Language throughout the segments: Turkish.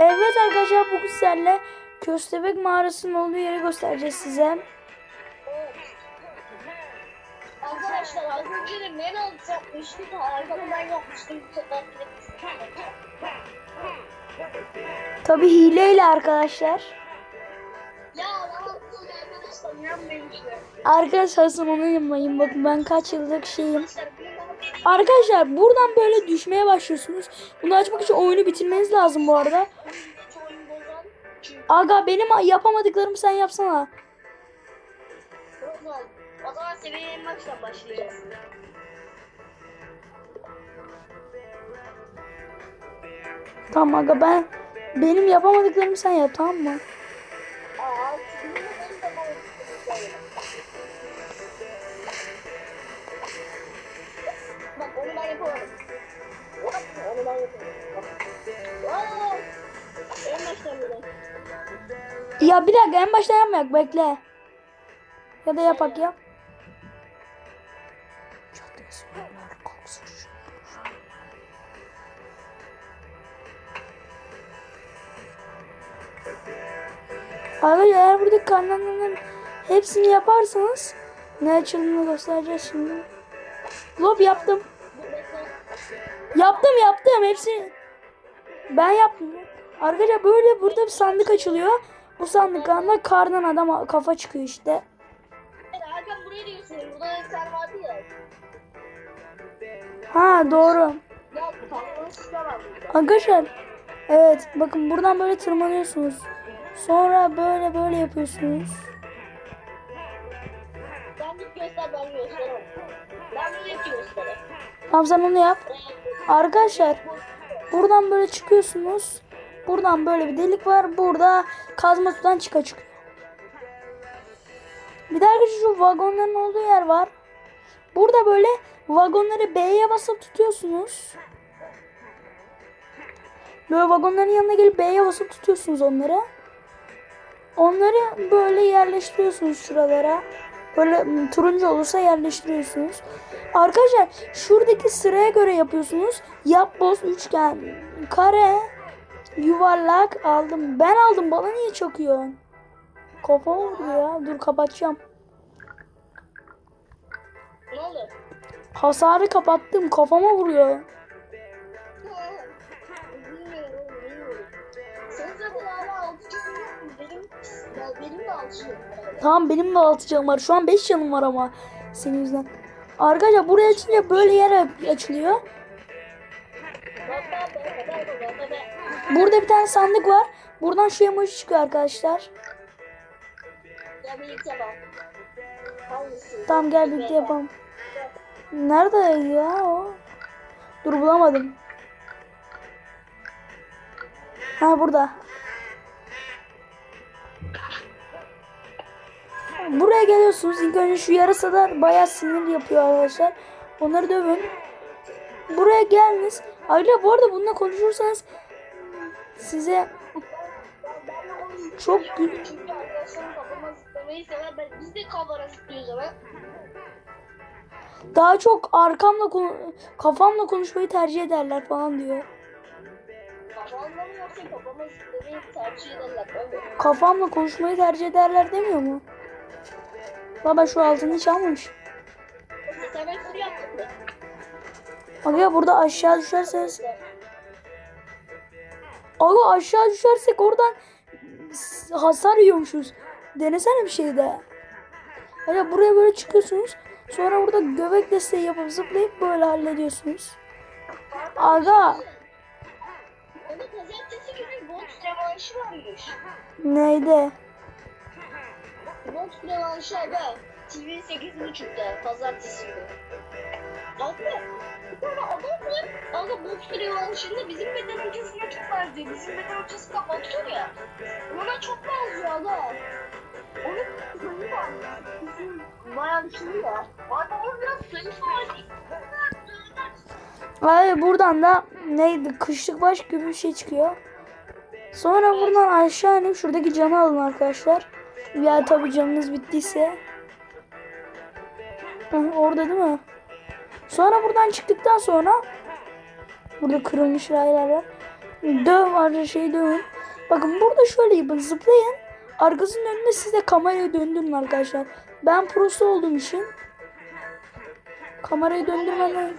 Evet arkadaşlar bugün sizlerle Köstebek mağarasının olduğu yeri göstereceğiz size. Arkadaşlar az önce de men alacakmıştık. Arkadan ben yapmıştım. Tabi hileyle arkadaşlar. Ya arkadaşlar inanmayın işte. Arkadaşlar sakın onu yapmayın. Bakın ben kaç yıllık şeyim. Arkadaşlar. Arkadaşlar buradan böyle düşmeye başlıyorsunuz. Bunu açmak için oyunu bitirmeniz lazım bu arada. Aga benim yapamadıklarımı sen yapsana. bozan. O zaman seviye en baştan başlayacağız. Tamam aga ben benim yapamadıklarımı sen yap tamam mı? Aa, Ya bir dakika en başta yapmayak bekle. Ya da yapak yap. Arkadaşlar eğer buradaki karnlarının hepsini yaparsanız ne açıldığını göstereceğiz şimdi. Lob yaptım. Yaptım yaptım hepsini. Ben yaptım. Arkadaşlar böyle burada bir sandık açılıyor. Bu sandıktan kardan adam kafa çıkıyor işte. Hakan buraya diyorsun. Burada bir tane vardı ya. Ha doğru. Ya tamam size var burada. Arkadaşlar evet bakın buradan böyle tırmanıyorsunuz. Sonra böyle böyle yapıyorsunuz. Ben git göster ben gösteremem. Ben bunu hep göstereyim. Tamam sen onu yap. Arkadaşlar buradan böyle çıkıyorsunuz. Buradan böyle bir delik var. Burada kazma sudan çıka çıkıyor. Bir arkadaşlar şu vagonların olduğu yer var. Burada böyle vagonları B'ye basıp tutuyorsunuz. Böyle vagonların yanına gelip B'ye basıp tutuyorsunuz onları. Onları böyle yerleştiriyorsunuz şuralara. Böyle m, turuncu olursa yerleştiriyorsunuz. Arkadaşlar şuradaki sıraya göre yapıyorsunuz. Yap boz üçgen kare yuvarlak aldım. Ben aldım bana niye çakıyorsun? Kafama vurdu ya. Dur kapatacağım. Ne oldu? Hasarı kapattım. Kafama vuruyor. Tamam benim de 6 canım var. Şu an 5 canım var ama senin yüzünden. Arkadaşlar buraya açınca böyle yer açılıyor. Burada bir tane sandık var. Buradan şu emoji çıkıyor arkadaşlar. Ya birlikte bak. Hangisi? Tamam gel birlikte yapalım. Nerede ya o? Dur bulamadım. Ha burada. Buraya geliyorsunuz. İlk önce şu yarasalar bayağı sinir yapıyor arkadaşlar. Onları dövün. Buraya geldiniz. Ayrıca bu arada bununla konuşursanız size çok gü- daha çok arkamla kafamla konuşmayı tercih ederler falan diyor. Kafamla konuşmayı tercih ederler demiyor mu? Baba şu altını yaptın mı? Aga burada aşağı düşerseniz. Aga aşağı düşersek oradan hasar yiyormuşuz. Denesene bir şey de. Aga buraya böyle çıkıyorsunuz. Sonra burada göbek desteği yapıp zıplayıp böyle hallediyorsunuz. Aga neydi? Boks revanşı aga. TV 8.30'da pazartesi günü. Aga bir tane adam var. Aga boks revanşında bizim beden hocasına çok benziyor. Bizim beden hocası da boksör ya. Ona çok benziyor aga. Onun kızını var. Bizim bayağı bir ya. Aga o biraz zayıf var. Ay buradan da neydi? Kışlık baş gibi bir şey çıkıyor. Sonra buradan aşağı inip şuradaki camı alın arkadaşlar. Ya tabi camınız bittiyse. Orada değil mi? Sonra buradan çıktıktan sonra burada kırılmış raylar var. Döv var şey dövün. Bakın burada şöyle yapın zıplayın. Arkasının önünde siz de kamerayı döndürün arkadaşlar. Ben prosu olduğum için kamerayı döndürmeden.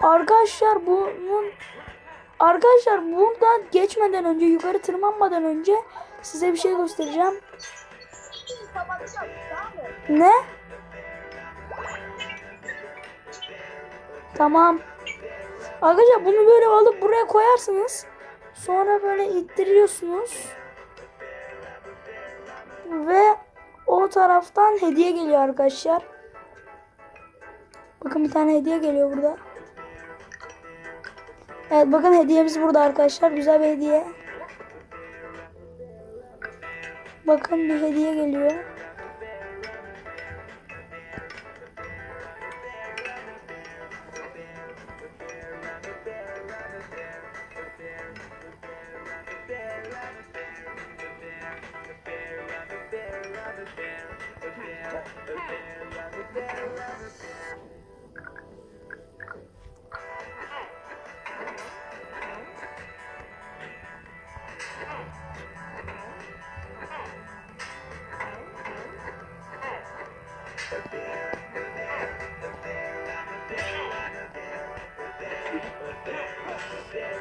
Arkadaşlar bunun Arkadaşlar buradan geçmeden önce yukarı tırmanmadan önce size bir şey göstereceğim. Ne? Tamam. Arkadaşlar bunu böyle alıp buraya koyarsınız. Sonra böyle ittiriyorsunuz. Ve o taraftan hediye geliyor arkadaşlar. Bakın bir tane hediye geliyor burada. Evet bakın hediyemiz burada arkadaşlar. Güzel bir hediye. Bakın bir hediye geliyor.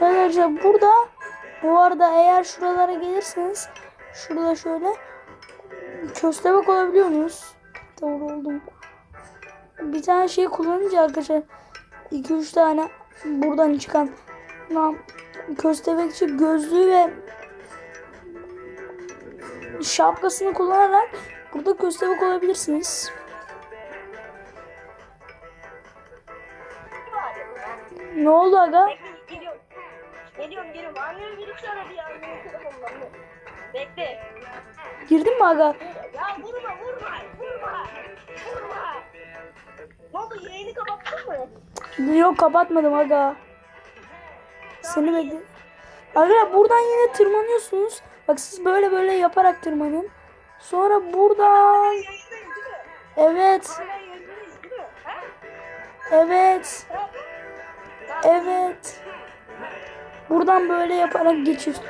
Arkadaşlar burada bu arada eğer şuralara gelirseniz şurada şöyle köstebek olabiliyorsunuz. Doğru oldum. Bir tane şey kullanınca arkadaşlar 2-3 tane buradan çıkan köstebekçi gözlüğü ve şapkasını kullanarak burada köstebek olabilirsiniz. Ne oldu aga? Geliyorum. Geliyorum geliyorum. Annemi biri çağırdı ya. Annemin telefonundan. Bekle. Girdin mi aga? Ya vurma vurma. Vurma. Vurma. Ne oldu yayını kapattın mı? Yok kapatmadım aga. Seni bekle. Arkadaşlar buradan yine tırmanıyorsunuz. Bak siz böyle böyle yaparak tırmanın. Sonra buradan evet evet evet. Buradan böyle yaparak geçiyorsun.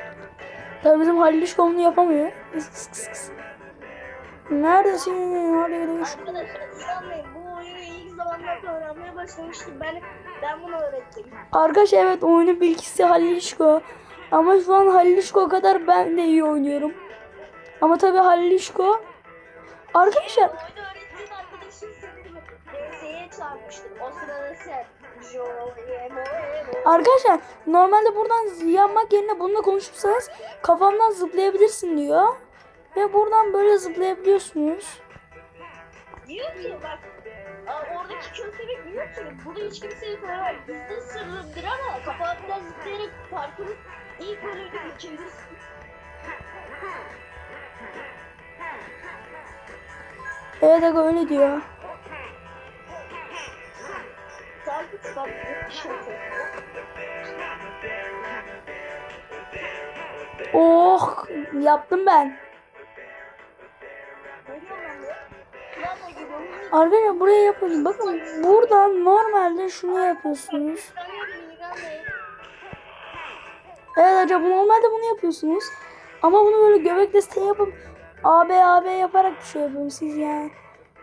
Tabii bizim Halil İşko onu yapamıyor. Neredesin Halil İşko? Arkadaşlar inanmayın bu oyunu ilk zamanlarda öğrenmeye başlamıştım. Ben ben bunu öğrettim. Arkadaş evet oyunun bilgisi Halil İşko. Ama şu an Halil İşko kadar ben de iyi oynuyorum. Ama tabii Halil İşko. Arkadaşlar Oyunu öğrettiğim arkadaşım seni DS'ye çağırmıştım. O sırada sen. Arkadaşlar normalde buradan yanmak yerine bununla konuşursanız kafamdan zıplayabilirsin diyor. Ve buradan böyle zıplayabiliyorsunuz. Diyor ki bak oradaki köstebek diyor ki burada hiç kimseyi söylemez. Bizde sırrıdır ama kapağından zıplayarak parkuru ilk bölümde geçebilirsin. Evet aga öyle diyor. Yok. Oh yaptım ben. Arkadaşlar buraya yapıyoruz. Bakın buradan normalde şunu yapıyorsunuz. Evet acaba normalde bunu yapıyorsunuz. Ama bunu böyle göbek desteği yapıp AB AB yaparak bir şey yapıyorum siz yani.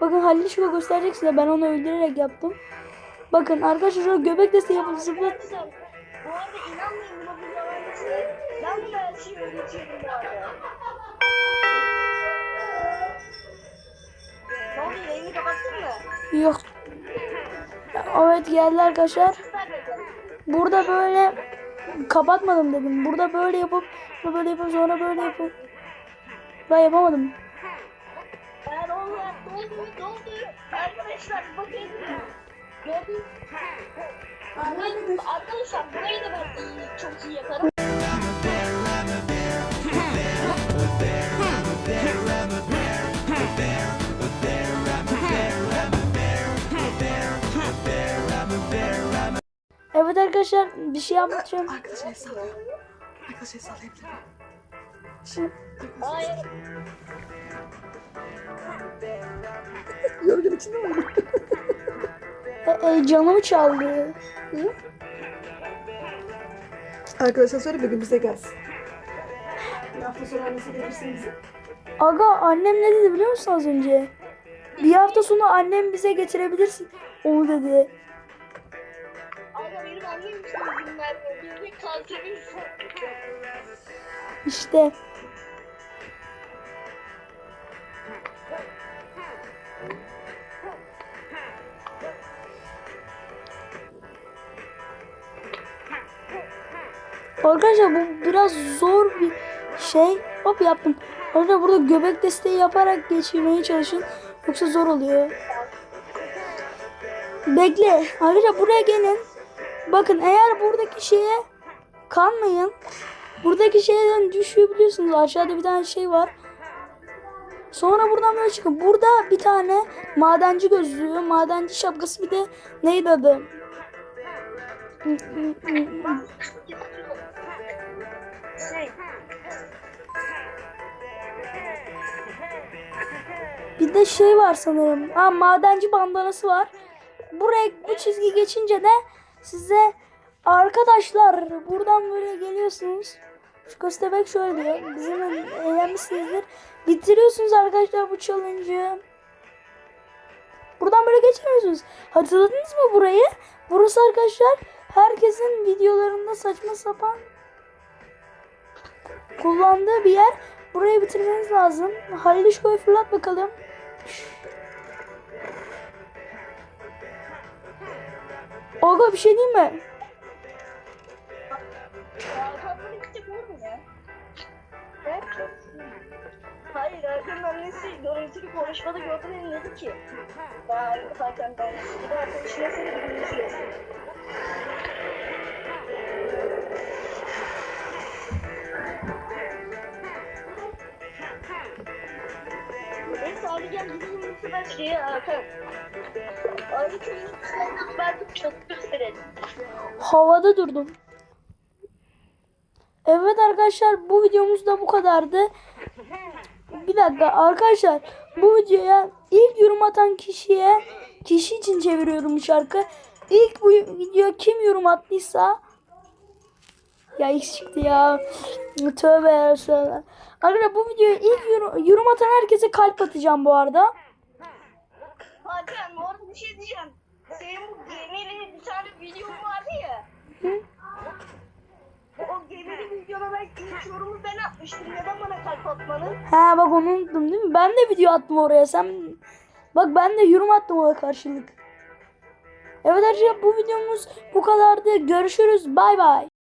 Bakın Halil Şuka gösterecek size. Ben onu öldürerek yaptım. Bakın arkadaşlar şöyle göbek desteği yapıp zıplat. Bu arada inanmayın buna bir yalan. Ben bunu her şeyi öğretiyorum bu arada. Ne oldu yayını kapattın mı? Yok. Evet geldi arkadaşlar. Burada böyle kapatmadım dedim. Burada böyle yapıp böyle yapıp sonra böyle yapıp ben yapamadım. Ben onu doldu doldu. Arkadaşlar bakın. Gördün. Burayı- Arkadaşlar burayı da ben çok iyi yaparım. Evet arkadaşlar bir şey yapmayacağım. Arkadaşlar sallıyor. Arkadaşlar sallayabilir miyim? Şimdi Hayır. Yorgun içinde mi? Canımı çaldı. Arkadaşlar söyle bir gün bize gelsin. Bir hafta sonra annesi gelirsin bize. Aga annem ne dedi biliyor musun az önce? Bir hafta sonu annem bize getirebilirsin. Onu dedi. Aga benim annem için izin vermiyor. Bir kalkabiliriz. İşte. Arkadaşlar bu biraz zor bir şey. Hop yaptım. Arkadaşlar burada göbek desteği yaparak geçirmeye çalışın. Yoksa zor oluyor. Bekle. Arkadaşlar buraya gelin. Bakın eğer buradaki şeye kanmayın. Buradaki şeyden düşüyor biliyorsunuz. Aşağıda bir tane şey var. Sonra buradan böyle çıkın. Burada bir tane madenci gözlüğü, madenci şapkası bir de neydi adı? Bir de şey var sanırım. Ha madenci bandanası var. Buraya bu çizgi geçince de size arkadaşlar buradan böyle geliyorsunuz. Şu köstebek şöyle diyor. Bizim eğlenmişsinizdir. Bitiriyorsunuz arkadaşlar bu challenge'ı. Buradan böyle geçemiyorsunuz. Hatırladınız mı burayı? Burası arkadaşlar herkesin videolarında saçma sapan kullandığı bir yer. Burayı bitirmeniz lazım. Halil İşko'yu fırlat bakalım. Aga bir şey diyeyim mi? Hayır Hakan'ın annesi görüntülü konuşmada gördüm beni dedi ki. Ben Hakan'ın annesi. De arkadaşına seni bir Havada durdum. Evet arkadaşlar bu videomuz da bu kadardı. Bir dakika arkadaşlar bu videoya ilk yorum atan kişiye kişi için çeviriyorum bu şarkı. İlk bu video kim yorum attıysa ya X çıktı ya. Tövbe ya. Arkadaşlar bu videoya ilk yorum, yorum atan herkese kalp atacağım bu arada. Hakan bu arada bir şey diyeceğim. Senin bu gemili bir tane videon vardı ya. Hı? O gemili videona ben ilk yorumu ben atmıştım. Neden bana kalp atmadın? Ha bak onu unuttum değil mi? Ben de video attım oraya. Sen bak ben de yorum attım ona karşılık. Evet arkadaşlar bu videomuz bu kadardı. Görüşürüz. Bay bay.